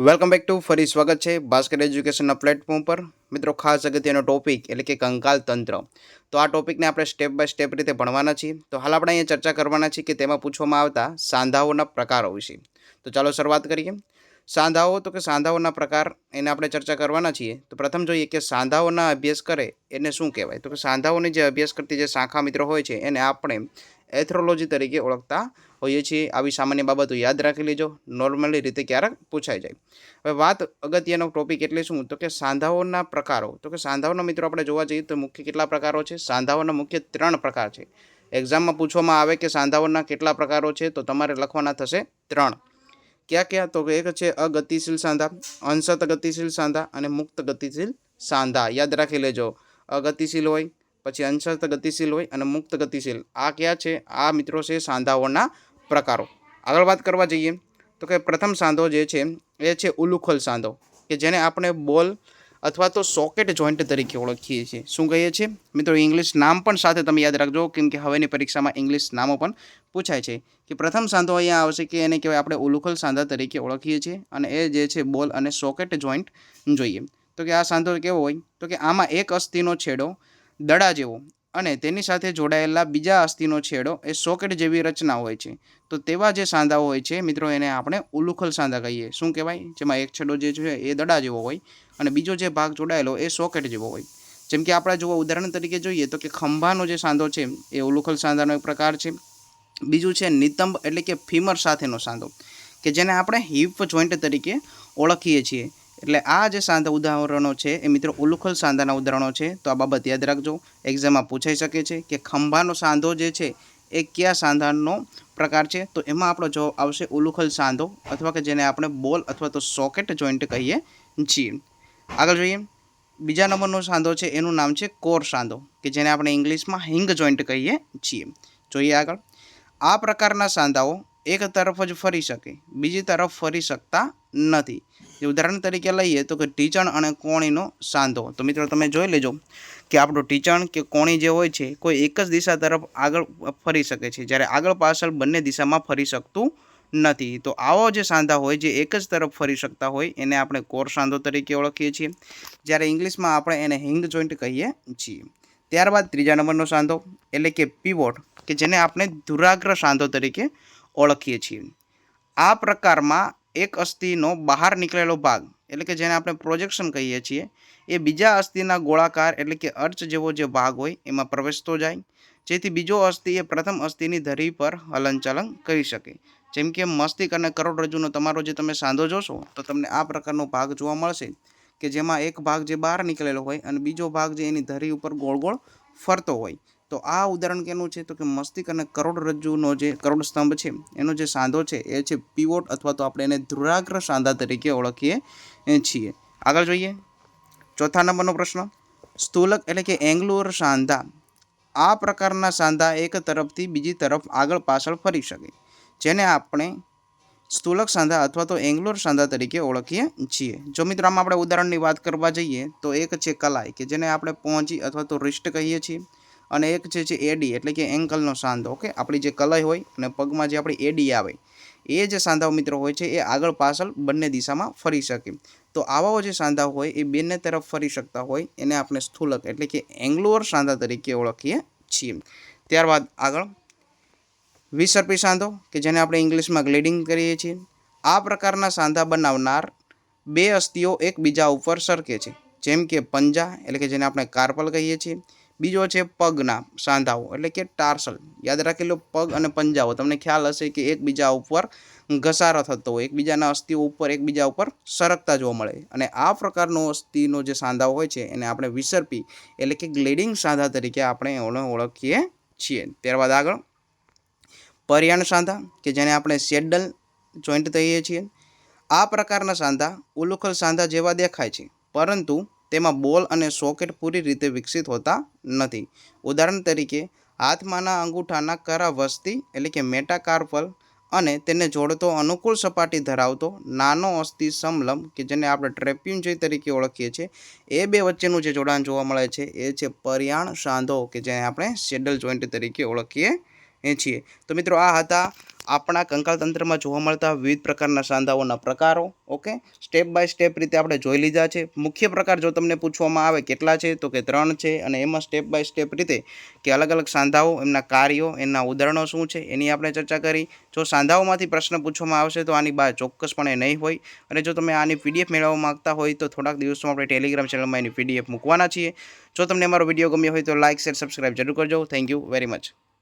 Welcome back to ફરી સ્વાગત છે ભાસ્કર એજ્યુકેશનના પ્લેટફોર્મ પર. મિત્રો, ખાસ અગત્યનો ટોપિક એટલે કે કંકાલ તંત્ર. તો આ ટોપિકને આપણે સ્ટેપ બાય સ્ટેપ રીતે ભણવાના છીએ. તો હાલ આપણે અહીંયા ચર્ચા કરવાના છીએ કે તેમાં પૂછવામાં આવતા સાંધાઓના પ્રકારો વિશે. તો ચાલો શરૂઆત કરીએ. સાંધાઓ, તો કે સાંધાઓના પ્રકાર એને આપણે ચર્ચા કરવાના છીએ. તો પ્રથમ જોઈએ કે સાંધાઓના અભ્યાસ કરે એને શું કહેવાય? તો કે સાંધાઓની જે અભ્યાસ કરતી જે શાખા મિત્રો હોય છે એને આપણે એથ્રોલોજી તરીકે ઓળખતા હોઈએ છીએ. આવી સામાન્ય બાબતો યાદ રાખી લેજો. નોર્મલી રીતે ક્યારેક પૂછાઈ જાય. હવે વાત અગત્યનો ટોપિક એટલે શું? તો કે સાંધાઓના પ્રકારો. તો કે સાંધાઓના મિત્રો આપણે જોવા જઈએ તો મુખ્ય કેટલા પ્રકારો છે? સાંધાઓના મુખ્ય ત્રણ પ્રકાર છે. એક્ઝામમાં પૂછવામાં આવે કે સાંધાઓના કેટલા પ્રકારો છે? તો તમારે લખવાના થશે ત્રણ. ક્યાં ક્યાં? તો એક છે અગતિશીલ સાંધા, અંશત ગતિશીલ સાંધા અને મુક્ત ગતિશીલ સાંધા. યાદ રાખી લેજો. અગતિશીલ હોય પછી અંશત ગતિશીલ હોય અને મુક્ત ગતિશીલ. આ કયા છે? આ મિત્રો છે સાંધાઓના પ્રકારો. આગળ વાત કરવા જઈએ તો કે પ્રથમ સાંધો જે છે, એ છે ઉલુખલ સાંધો, કે જેને આપણે બોલ અથવા તો સોકેટ જોઈન્ટ તરીકે ઓળખીએ છીએ. શું કહીએ છીએ? મિત્રો, ઇંગ્લિશ નામ પણ સાથે તમે યાદ રાખજો, કેમ કે હવેની પરીક્ષામાં ઇંગ્લિશ નામો પણ પૂછાય છે. કે પ્રથમ સાંધો અહીંયા આવશે કે એને કહેવાય આપણે ઉલુખલ સાંધા તરીકે ઓળખીએ છીએ અને એ જે છે બોલ અને સોકેટ જોઈન્ટ જોઈએ. તો કે આ સાંધો કેવો હોય? તો કે આમાં એક અસ્થિનો છેડો દડા જેવો. અને તેની સાથે જોડાયેલા બીજા અસ્થિનો છેડો એ સોકેટ જેવી રચના હોય છે. તો તેવા જે સાંધાઓ હોય છે, મિત્રો, એને આપણે ઉલુખલ સાંધા કહીએ. શું કહેવાય? જેમાં એક છેડો જે છે, એ દડા જેવો હોય અને બીજો જે ભાગ જોડાયેલો, એ સોકેટ જેવો હોય. જેમ કે આપણે જો ઉદાહરણ તરીકે જોઈએ તો કે ખંભાનો જે સાંધો છે, એ ઉલુખલ સાંધાનો એક પ્રકાર છે. બીજું છે નિતંબ એટલે કે ફીમર સાથેનો સાંધો, કે જેને આપણે હિપ જોઈન્ટ તરીકે ઓળખીએ છીએ. એટલે આ જે સાંધા ઉદાહરણો છે, એ મિત્રો ઉલુખલ સાંધાના ઉદાહરણો છે, તો આ બાબત યાદ રાખજો. એક્ઝામમાં પૂછાઈ શકે છે કે ખંભાનો સાંધો જે છે, એ કયા સાંધાનો પ્રકાર છે? તો એમાં આપણો જવાબ આવશે ઉલુખલ સાંધો અથવા કે જેને આપણે બોલ અથવા તો સોકેટ જોઈન્ટ કહીએ છીએ. આગળ જોઈએ. બીજા નંબરનો સાંધો છે, એનું નામ છે કોર સાંધો, કે જેને આપણે ઇંગ્લિશમાં હિંગ જોઈન્ટ કહીએ છીએ. જોઈએ આગળ. આ પ્રકારના સાંધાઓ એક તરફ જ ફરી શકે, બીજી તરફ ફરી શકતા નથી. જે ઉદાહરણ તરીકે લઈએ તો કે ટીચણ અને કોણીનો સાંધો. તો મિત્રો તમે જોઈ લેજો કે આપણું ટીચણ કે કોણી જે હોય છે, કોઈ એક જ દિશા તરફ આગળ ફરી શકે છે. જ્યારે આગળ પાછળ બંને દિશામાં ફરી શકતું નથી. તો આવો જે સાંધા હોય, જે એક જ તરફ ફરી શકતા હોય, એને આપણે કોર સાંધો તરીકે ઓળખીએ છીએ. જ્યારે ઇંગ્લિશમાં આપણે એને હિંગ જોઈન્ટ કહીએ છીએ. ત્યારબાદ ત્રીજા નંબરનો સાંધો, એટલે કે પીવોટ કે જેને આપણે ધુરાગ્ર સાંધો તરીકે ઓળખીએ છીએ. આ પ્રકારમાં એક અસ્થિનો બહાર નીકળેલો ભાગ, એટલે કે જેને આપણે પ્રોજેક્શન કહીએ છીએ, એ બીજા અસ્થિના ગોળાકાર એટલે કે અર્ચ જેવો જે ભાગ હોય, એમાં પ્રવેશતો જાય. જેથી બીજો અસ્થિ એ પ્રથમ અસ્થિની ધરી પર હલનચલન કરી શકે. જેમ કે મસ્તિષ્ક અને કરોડરજ્જુનો તમારો જે તમે સાંધો જોશો, તો તમને આ પ્રકારનો ભાગ જોવા મળશે, કે જેમાં એક ભાગ જે બહાર નીકળેલો હોય અને બીજો ભાગ જે એની ધરી ઉપર ગોળ ગોળ ફરતો હોય. તો આ ઉદાહરણ કેનું છે? તો કે મસ્તિષ્ક અને કરોડરજ્જુનો જે કરોડ સ્તંભ છે, એનો જે સાંધો છે, એ છે પીવોટ અથવા તો આપણે એને ધ્રુરાગ્ર સાંધા તરીકે ઓળખીએ છીએ. આગળ જોઈએ. ચોથા નંબરનો પ્રશ્ન. સ્થૂલક એટલે કે એંગ્લોર સાંધા. આ પ્રકારના સાંધા એક તરફથી બીજી તરફ આગળ પાછળ ફરી શકે. જેને આપણે સ્થૂલક સાંધા અથવા તો એંગ્લોર સાંધા તરીકે ઓળખીએ છીએ. જો મિત્રો આમાં આપણે ઉદાહરણની વાત કરવા જઈએ, તો એક છે કલાઈ કે જેને આપણે પહોંચી અથવા તો રિસ્ટ કહીએ છીએ. અને એક છે છે એડી એટલે કે એન્કલનો સાંધો, ઓકે? આપણી જે કલય હોય અને પગમાં જે આપણી એડી આવે, એ જે સાંધાઓ મિત્રો હોય છે, એ આગળ પાછળ બંને દિશામાં ફરી શકે. તો આવા જે સાંધા હોય, એ બંને તરફ ફરી શકતા હોય, એને આપણે સ્થૂલક, એટલે કે એંગ્લોર સાંધા તરીકે ઓળખીએ છીએ. ત્યારબાદ આગળ, વિસર્પી સાંધો, કે જેને આપણે ઇંગ્લિશમાં ગ્લેડિંગ કરીએ છીએ. આ પ્રકારના સાંધા બનાવનાર બે અસ્થિઓ એકબીજા ઉપર સરકે છે. જેમ કે પંજા, એટલે કે જેને આપણે કાર્પલ કહીએ છીએ. બીજો છે પગના સાંધાઓ, એટલે કે ટાર્સલ. યાદ રાખી લો પગ અને પંજાઓ. તમને ખ્યાલ હશે કે એકબીજા ઉપર ઘસારો થતો હોય, એકબીજાના અસ્થિઓ ઉપર એકબીજા ઉપર સરકતા જોવા મળે. અને આ પ્રકારનો અસ્થિનો જે સાંધાઓ હોય છે, એને આપણે વિસર્પી, એટલે કે ગ્લેડિંગ સાંધા તરીકે આપણે ઓળખીએ છીએ. ત્યારબાદ આગળ, પરિયાણ સાંધા, કે જેને આપણે શેડલ જોઈન્ટ કહીએ છીએ. આ પ્રકારના સાંધા ઉલુખલ સાંધા જેવા દેખાય છે. પરંતુ તેમાં બોલ અને સોકેટ પૂરી રીતે વિકસિત હોતા નથી. ઉદાહરણ તરીકે, હાથમાંના અંગૂઠાના કરા વસ્તી એટલે કે મેટાકાર્પલ અને તેને જોડતો અનુકૂળ સપાટી ધરાવતો નાનો અસ્થિ સમલમ કે જેને આપણે ટ્રેપ્યુન્જય તરીકે ઓળખીએ છીએ, એ બે વચ્ચેનું જે જોડાણ જોવા મળે છે, એ છે પરિયાણ સાંધો કે જેને આપણે શેડલ જોઈન્ટ તરીકે ઓળખીએ છીએ. તો મિત્રો, આ હતા આપણા કંકાલ તંત્રમાં જોવા મળતા વિવિધ પ્રકારના સાંધાઓના પ્રકારો ઓકે સ્ટેપ બાય સ્ટેપ રીતે આપણે જોઈ લીધા છે. મુખ્ય પ્રકાર જો તમને પૂછવામાં આવે કેટલા છે, તો કે ત્રણ છે, અને એમાં સ્ટેપ બાય સ્ટેપ રીતે કે અલગ અલગ સાંધાઓ, એમના કાર્યો એના ઉદાહરણો શું છે, એની આપણે ચર્ચા કરી. જો સાંધાઓમાંથી પ્રશ્ન પૂછવામાં આવશે, તો આની બહાર ચોક્કસપણે નહીં હોય. અને જો તમે આની પીડીએફ મેળવવા માગતા હોય, તો થોડાક દિવસોમાં આપણે ટેલિગ્રામ ચેનલમાં એની પીડીએફ મૂકવાના છીએ. જો તમને અમારો વીડિયો ગમ્યો હોય, તો લાઇક શેર સબસ્ક્રાઇબ જરૂર કરજો. Thank you very much